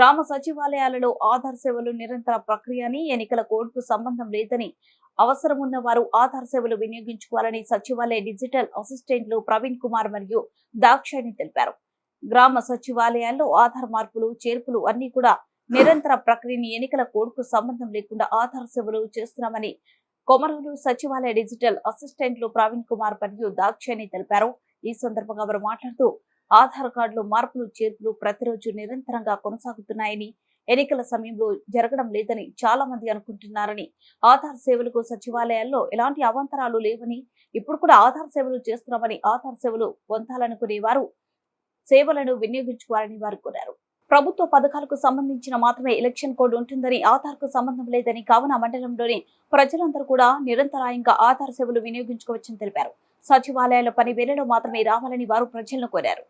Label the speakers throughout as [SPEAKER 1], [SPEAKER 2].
[SPEAKER 1] గ్రామ సచివాలయాలలో ఆధార్ సేవలు నిరంతర ప్రక్రియ అని ఎన్నికల కోడ్కు సంబంధం లేదని అవసరం ఉన్న వారు ఆధార్ సేవలు వినియోగించుకోవాలని సచివాలయ డిజిటల్ అసిస్టెంట్లు ప్రవీణ్ కుమార్ మరియు దాక్షాయణి తెలిపారు. గ్రామ సచివాలయాల్లో ఆధార్ మార్పులు చేర్పులు అన్ని కూడా నిరంతర ప్రక్రియని ఎన్నికల కోడ్కు సంబంధం లేకుండా ఆధార్ సేవలు చేస్తున్నామని కొమరూరు సచివాలయ డిజిటల్ అసిస్టెంట్లు ప్రవీణ్ కుమార్ మరియు దాక్షాయణి తెలిపారు. ఈ సందర్భంగా వారు మాట్లాడుతూ ఆధార్ కార్డులో మార్పులు చేర్పులు ప్రతిరోజు నిరంతరంగా కొనసాగుతున్నాయని ఎన్నికల సమయంలో జరగడం లేదని చాలా మంది అనుకుంటున్నారని ఆధార్ సేవలకు సచివాలయాల్లో ఎలాంటి అవాంతరాలు లేవని ఇప్పుడు కూడా ఆధార్ సేవలు చేస్తున్నామని ఆధార్ సేవలు పొందాలనుకునే వారు సేవలను వినియోగించుకోవాలని వారు కోరారు. ప్రభుత్వ పథకాలకు సంబంధించిన మాత్రమే ఎలక్షన్ కోడ్ ఉంటుందని ఆధార్కు సంబంధం లేదని కావున మండలంలోని ప్రజలందరూ కూడా నిరంతరాయంగా ఆధార్ సేవలు వినియోగించుకోవచ్చని తెలిపారు. సచివాలయాల పని వేళలో మాత్రమే రావాలని వారు ప్రజలను కోరారు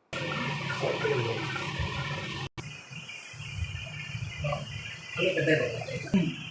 [SPEAKER 2] Thank you.